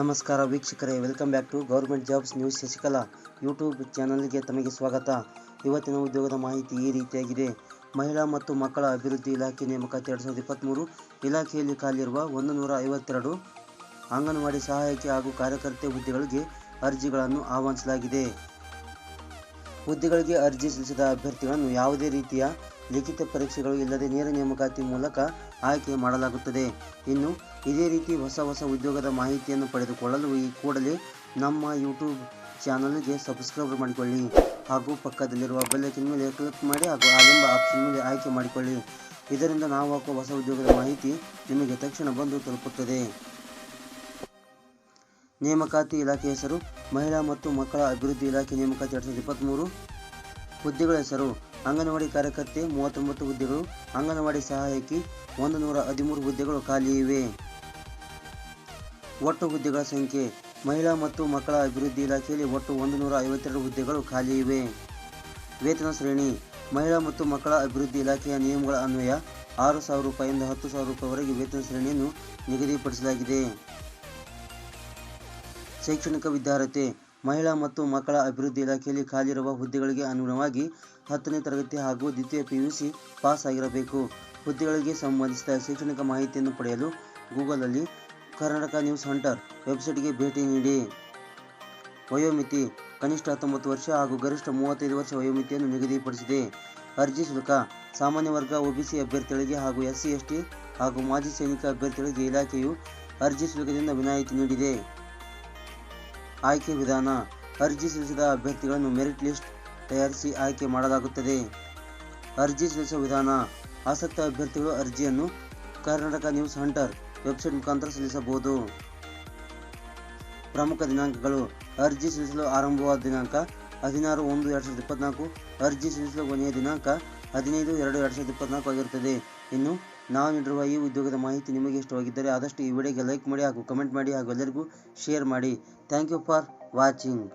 ನಮಸ್ಕಾರ ವೀಕ್ಷಕರೇ welcome back to government jobs news Shashikala YouTube ಚಾನಲ್ಗೆ ತಮಗೆ ಸ್ವಾಗತ. ಇವತ್ತಿನ ಉದ್ಯೋಗದ ಮಾಹಿತಿ ಈ ರೀತಿಯಾಗಿದೆ. ಮಹಿಳಾ ಮತ್ತು ಮಕ್ಕಳ ಅಭಿವೃದ್ಧಿ ಇಲಾಖೆ ನೇಮಕಾತಿ ಎರಡು ಸಾವಿರದ ಇಪ್ಪತ್ತ್ಮೂರು ಇಲಾಖೆಯಲ್ಲಿ ಖಾಲಿರುವ ಒಂದು ನೂರ ಐವತ್ತೆರಡು ಅಂಗನವಾಡಿ ಸಹಾಯಕಿ ಹಾಗೂ ಕಾರ್ಯಕರ್ತೆ ಹುದ್ದೆಗಳಿಗೆ ಅರ್ಜಿಗಳನ್ನು ಆಹ್ವಾನಿಸಲಾಗಿದೆ. ಹುದ್ದೆಗಳಿಗೆ ಅರ್ಜಿ ಸಲ್ಲಿಸಿದ ಅಭ್ಯರ್ಥಿಗಳನ್ನು ಯಾವುದೇ ರೀತಿಯ ಲಿಖಿತ ಪರೀಕ್ಷೆಗಳು ಇಲ್ಲದೆ ನೇರ ನೇಮಕಾತಿ ಮೂಲಕ ಆಯ್ಕೆ ಮಾಡಲಾಗುತ್ತದೆ. ಇನ್ನು, ಇದೇ ರೀತಿ ಹೊಸ ಹೊಸ ಉದ್ಯೋಗದ ಮಾಹಿತಿಯನ್ನು ಪಡೆದುಕೊಳ್ಳಲು ಈ ಕೂಡಲೇ ನಮ್ಮ ಯೂಟ್ಯೂಬ್ ಚಾನಲ್ಗೆ ಸಬ್ಸ್ಕ್ರೈಬ್ ಮಾಡಿಕೊಳ್ಳಿ. ಹಾಗೂ ಪಕ್ಕದಲ್ಲಿರುವ ಬೆಲ್ಲೈಕನ್ ಮೇಲೆ ಕ್ಲಿಕ್ ಮಾಡಿ ಹಾಗೂ ಆಲಿಂಬ ಆಪ್ಷನ್ ಮೇಲೆ ಆಯ್ಕೆ ಮಾಡಿಕೊಳ್ಳಿ. ಇದರಿಂದ ನಾವು ಹಾಕುವ ಹೊಸ ಉದ್ಯೋಗದ ಮಾಹಿತಿ ನಿಮಗೆ ತಕ್ಷಣ ಬಂದು ತಲುಪುತ್ತದೆ. ನೇಮಕಾತಿ ಇಲಾಖೆ ಹೆಸರು, ಮಹಿಳಾ ಮತ್ತು ಮಕ್ಕಳ ಅಭಿವೃದ್ಧಿ ಇಲಾಖೆ ನೇಮಕಾತಿ ಎರಡು ಸಾವಿರದ ಇಪ್ಪತ್ತ್ಮೂರು ಹುದ್ದೆಗಳ ಹೆಸರು. ಅಂಗನವಾಡಿ ಕಾರ್ಯಕರ್ತೆ ಮೂವತ್ತೊಂಬತ್ತು ಹುದ್ದೆಗಳು, ಅಂಗನವಾಡಿ ಸಹಾಯಕಿ ಒಂದು ನೂರ ಹದಿಮೂರು ಹುದ್ದೆಗಳು ಖಾಲಿ ಇವೆ. ಒಟ್ಟು ಹುದ್ದೆಗಳ ಸಂಖ್ಯೆ, ಮಹಿಳಾ ಮತ್ತು ಮಕ್ಕಳ ಅಭಿವೃದ್ಧಿ ಇಲಾಖೆಯಲ್ಲಿ ಒಟ್ಟು ಒಂದು ನೂರ ಐವತ್ತೆರಡು ಹುದ್ದೆಗಳು ಖಾಲಿ ಇವೆ. ವೇತನ ಶ್ರೇಣಿ, ಮಹಿಳಾ ಮತ್ತು ಮಕ್ಕಳ ಅಭಿವೃದ್ಧಿ ಇಲಾಖೆಯ ನಿಯಮಗಳ ಅನ್ವಯ ಆರು ಸಾವಿರ ರೂಪಾಯಿಂದ ಹತ್ತು ಸಾವಿರ ರೂಪಾಯಿವರೆಗೆ ವೇತನ ಶ್ರೇಣಿಯನ್ನು ನಿಗದಿಪಡಿಸಲಾಗಿದೆ. ಶೈಕ್ಷಣಿಕ ವಿದ್ಯಾರ್ಹತೆ ಮಹಿಳಾ ಮತ್ತು ಮಕ್ಕಳ ಅಭಿವೃದ್ಧಿ ಇಲಾಖೆಯಲ್ಲಿ ಖಾಲಿರುವ ಹುದ್ದೆಗಳಿಗೆ ಅನುಗುಣವಾಗಿ ಹತ್ತನೇ ತರಗತಿ ಹಾಗೂ ದ್ವಿತೀಯ ಪಿಯುಸಿ ಪಾಸ್ ಆಗಿರಬೇಕು. ಹುದ್ದೆಗಳಿಗೆ ಸಂಬಂಧಿಸಿದ ಶೈಕ್ಷಣಿಕ ಮಾಹಿತಿಯನ್ನು ಪಡೆಯಲು ಗೂಗಲಲ್ಲಿ ಕರ್ನಾಟಕ ನ್ಯೂಸ್ ಹಂಟರ್ ವೆಬ್ಸೈಟ್ಗೆ ಭೇಟಿ ನೀಡಿ. ವಯೋಮಿತಿ ಕನಿಷ್ಠ ಹತ್ತೊಂಬತ್ತು ವರ್ಷ ಹಾಗೂ ಗರಿಷ್ಠ ಮೂವತ್ತೈದು ವರ್ಷ ವಯೋಮಿತಿಯನ್ನು ನಿಗದಿಪಡಿಸಿದೆ. ಅರ್ಜಿ ಶುಲ್ಕ ಸಾಮಾನ್ಯ ವರ್ಗ ಒಬಿಸಿ ಅಭ್ಯರ್ಥಿಗಳಿಗೆ ಹಾಗೂ ಎಸ್ಸಿ, ಎಸ್ಟಿ ಹಾಗೂ ಮಾಜಿ ಸೈನಿಕ ಅಭ್ಯರ್ಥಿಗಳಿಗೆ ಇಲಾಖೆಯು ಅರ್ಜಿ ಶುಲ್ಕದಿಂದ ವಿನಾಯಿತಿ ನೀಡಿದೆ. ಆಯ್ಕೆ ವಿಧಾನ ಅರ್ಜಿ ಸಲ್ಲಿಸಿದ ಅಭ್ಯರ್ಥಿಗಳನ್ನು ಮೆರಿಟ್ ಲಿಸ್ಟ್ ತಯಾರಿಸಿ ಆಯ್ಕೆ ಮಾಡಲಾಗುತ್ತದೆ. ಅರ್ಜಿ ಸಲ್ಲಿಸುವ ವಿಧಾನ, ಆಸಕ್ತ ಅಭ್ಯರ್ಥಿಗಳು ಅರ್ಜಿಯನ್ನು ಕರ್ನಾಟಕ ನ್ಯೂಸ್ ಹಂಟರ್ ವೆಬ್ಸೈಟ್ ಮುಖಾಂತರ ಸಲ್ಲಿಸಬಹುದು. ಪ್ರಮುಖ ದಿನಾಂಕಗಳು, ಅರ್ಜಿ ಸಲ್ಲಿಸಲು ಆರಂಭವಾದ ದಿನಾಂಕ ಹದಿನಾರು ಒಂದು ಎರಡು ಸಾವಿರದ ಇಪ್ಪತ್ನಾಲ್ಕು, ಅರ್ಜಿ ಸಲ್ಲಿಸಲು ಕೊನೆಯ ದಿನಾಂಕ ಹದಿನೈದು ಎರಡು ಎರಡು ಸಾವಿರದ ಇಪ್ಪತ್ನಾಲ್ಕು ಆಗಿರುತ್ತದೆ. ಇನ್ನು ನಾವು ನೀಡಿರುವ ಈ ಉದ್ಯೋಗದ ಮಾಹಿತಿ ನಿಮಗೆ ಇಷ್ಟವಾಗಿದ್ದರೆ ಆದಷ್ಟು ಈ ವಿಡಿಯೋಗೆ ಲೈಕ್ ಮಾಡಿ ಹಾಗೂ ಕಮೆಂಟ್ ಮಾಡಿ ಹಾಗೂ ಎಲ್ಲರಿಗೂ ಶೇರ್ ಮಾಡಿ. Thank you for watching.